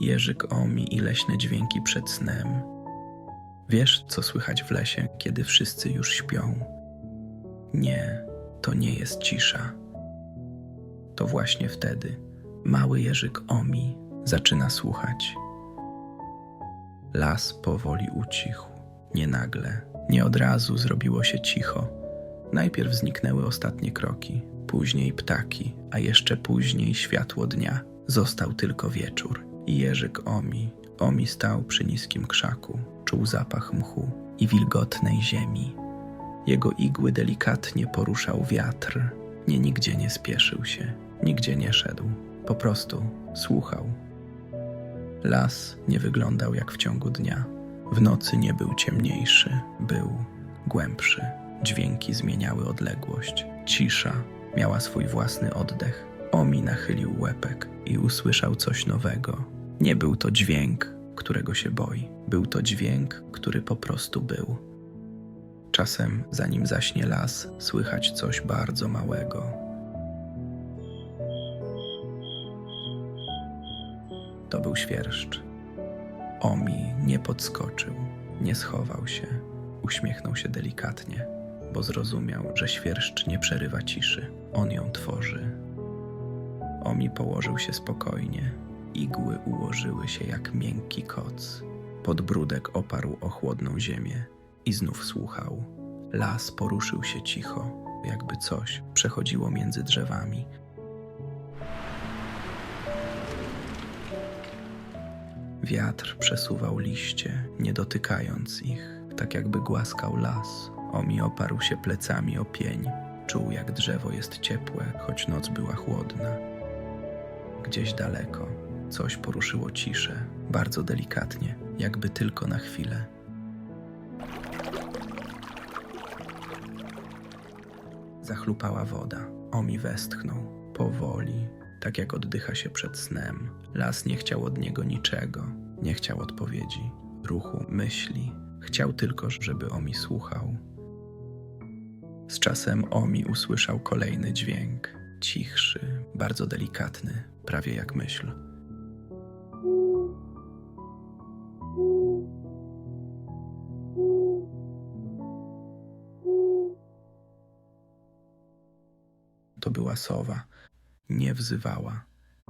Jerzyk omi i leśne dźwięki przed snem. Wiesz, co słychać w lesie, kiedy wszyscy już śpią? Nie, to nie jest cisza. To właśnie wtedy mały Jerzyk omi zaczyna słuchać. Las powoli ucichł, nie nagle, nie od razu zrobiło się cicho. Najpierw zniknęły ostatnie kroki, później ptaki, a jeszcze później światło dnia. Został tylko wieczór Jerzyk Omi. Omi stał przy niskim krzaku, czuł zapach mchu i wilgotnej ziemi. Jego igły delikatnie poruszał wiatr. Nie nigdzie nie spieszył się, nigdzie nie szedł, po prostu słuchał. Las nie wyglądał jak w ciągu dnia. W nocy nie był ciemniejszy, był głębszy. Dźwięki zmieniały odległość. Cisza miała swój własny oddech. Omi nachylił łepek i usłyszał coś nowego. Nie był to dźwięk, którego się boi. Był to dźwięk, który po prostu był. Czasem, zanim zaśnie las, słychać coś bardzo małego. To był świerszcz. Omi nie podskoczył, nie schował się, uśmiechnął się delikatnie, bo zrozumiał, że świerszcz nie przerywa ciszy, on ją tworzy. Omi położył się spokojnie, igły ułożyły się jak miękki koc. Podbródek oparł o chłodną ziemię i znów słuchał. Las poruszył się cicho, jakby coś przechodziło między drzewami. Wiatr przesuwał liście, nie dotykając ich, tak jakby głaskał las. Omi oparł się plecami o pień. Czuł, jak drzewo jest ciepłe, choć noc była chłodna. Gdzieś daleko coś poruszyło ciszę, bardzo delikatnie, jakby tylko na chwilę. Zachlupała woda. Omi westchnął, powoli, tak jak oddycha się przed snem. Las nie chciał od niego niczego, nie chciał odpowiedzi, ruchu, myśli. Chciał tylko, żeby Omi słuchał. Z czasem Omi usłyszał kolejny dźwięk, cichszy, bardzo delikatny, prawie jak myśl. Była sowa. Nie wzywała,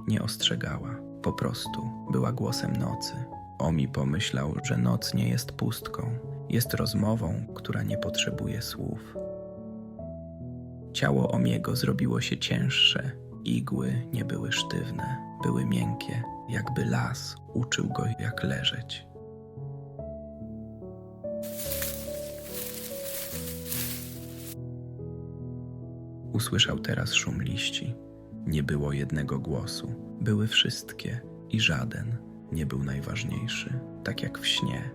nie ostrzegała, po prostu była głosem nocy. Omi pomyślał, że noc nie jest pustką, jest rozmową, która nie potrzebuje słów. Ciało Omiego zrobiło się cięższe, igły nie były sztywne, były miękkie, jakby las uczył go, jak leżeć. Usłyszał teraz szum liści. Nie było jednego głosu, były wszystkie i żaden nie był najważniejszy, tak jak w śnie.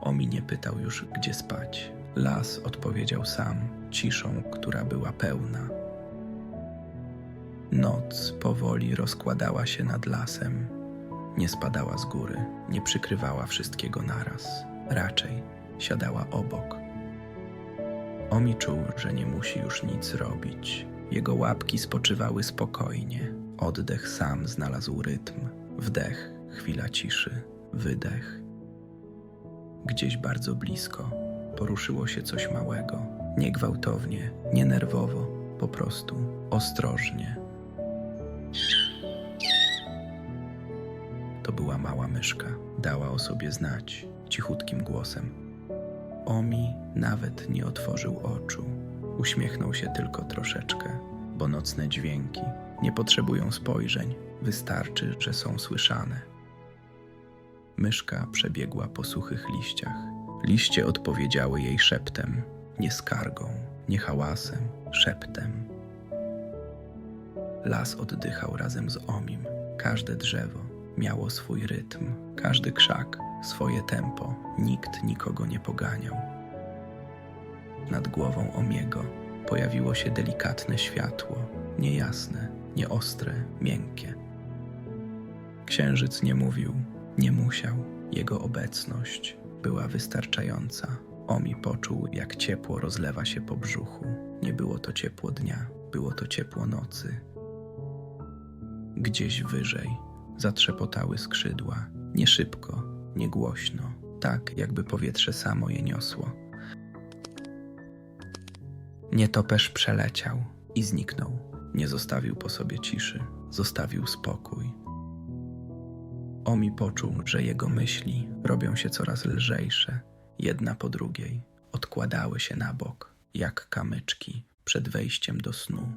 Omi nie pytał już, gdzie spać. Las odpowiedział sam, ciszą, która była pełna. Noc powoli rozkładała się nad lasem. Nie spadała z góry, nie przykrywała wszystkiego naraz. Raczej siadała obok. Omi czuł, że nie musi już nic robić. Jego łapki spoczywały spokojnie. Oddech sam znalazł rytm. Wdech, chwila ciszy, wydech. Gdzieś bardzo blisko poruszyło się coś małego. Nie gwałtownie, nie nerwowo, po prostu ostrożnie. To była mała myszka. Dała o sobie znać cichutkim głosem. Omi nawet nie otworzył oczu. Uśmiechnął się tylko troszeczkę, bo nocne dźwięki nie potrzebują spojrzeń, wystarczy, że są słyszane. Myszka przebiegła po suchych liściach. Liście odpowiedziały jej szeptem, nie skargą, nie hałasem, szeptem. Las oddychał razem z Omim. Każde drzewo miało swój rytm, każdy krzak swoje tempo. Nikt nikogo nie poganiał. Nad głową Omiego pojawiło się delikatne światło, niejasne, nieostre, miękkie. Księżyc nie mówił, nie musiał. Jego obecność była wystarczająca. Omi poczuł, jak ciepło rozlewa się po brzuchu. Nie było to ciepło dnia, było to ciepło nocy. Gdzieś wyżej zatrzepotały skrzydła. Nie szybko, nie głośno, tak jakby powietrze samo je niosło. Nietoperz przeleciał i zniknął. Nie zostawił po sobie ciszy, zostawił spokój. Omi poczuł, że jego myśli robią się coraz lżejsze, jedna po drugiej, odkładały się na bok, jak kamyczki przed wejściem do snu.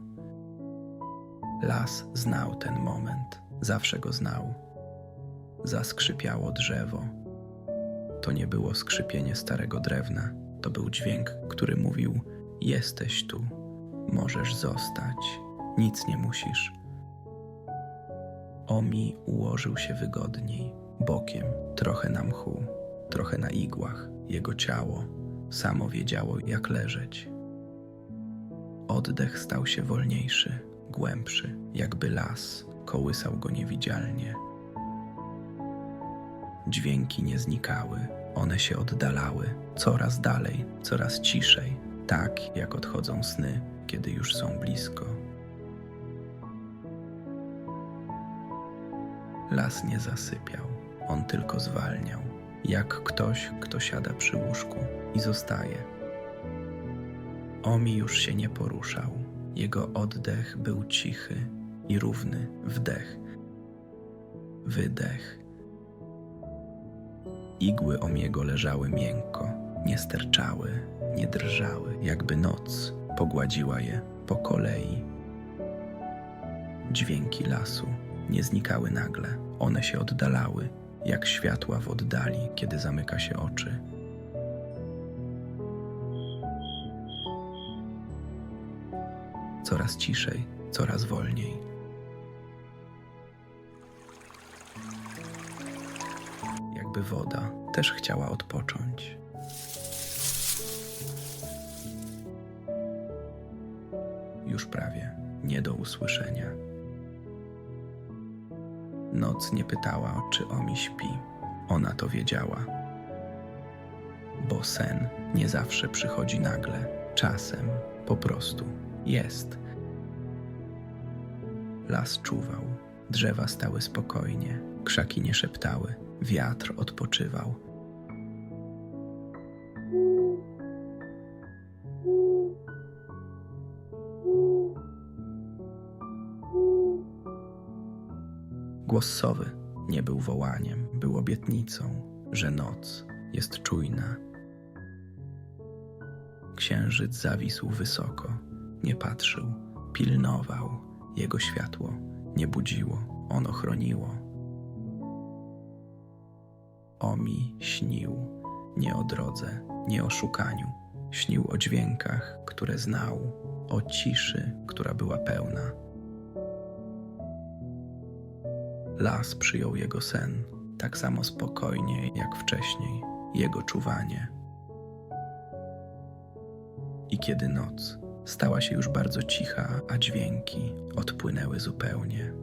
Las znał ten moment, zawsze go znał. Zaskrzypiało drzewo. To nie było skrzypienie starego drewna, to był dźwięk, który mówił: Jesteś tu, możesz zostać, nic nie musisz. Omi ułożył się wygodniej, bokiem, trochę na mchu, trochę na igłach. Jego ciało samo wiedziało, jak leżeć. Oddech stał się wolniejszy, głębszy, jakby las kołysał go niewidzialnie. Dźwięki nie znikały, one się oddalały, coraz dalej, coraz ciszej, tak jak odchodzą sny, kiedy już są blisko. Las nie zasypiał, on tylko zwalniał, jak ktoś, kto siada przy łóżku i zostaje. Omi już się nie poruszał. Jego oddech był cichy i równy wdech, wydech. Igły Omiego leżały miękko, nie sterczały, nie drżały, jakby noc pogładziła je po kolei. Dźwięki lasu nie znikały nagle, one się oddalały, jak światła w oddali, kiedy zamyka się oczy. Coraz ciszej, coraz wolniej. Woda też chciała odpocząć. Już prawie nie do usłyszenia. Noc nie pytała, czy Omi śpi. Ona to wiedziała. Bo sen nie zawsze przychodzi nagle, czasem po prostu jest. Las czuwał, drzewa stały spokojnie, krzaki nie szeptały, wiatr odpoczywał. Głos sowy nie był wołaniem, był obietnicą, że noc jest czujna. Księżyc zawisł wysoko, nie patrzył, pilnował. Jego światło nie budziło, ono chroniło. Omi śnił nie o drodze, nie o szukaniu. Śnił o dźwiękach, które znał, o ciszy, która była pełna. Las przyjął jego sen tak samo spokojnie jak wcześniej, jego czuwanie. I kiedy noc stała się już bardzo cicha, a dźwięki odpłynęły zupełnie.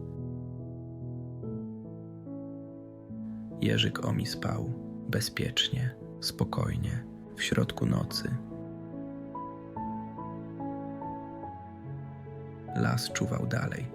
Jerzyk Omi spał bezpiecznie, spokojnie, w środku nocy. Las czuwał dalej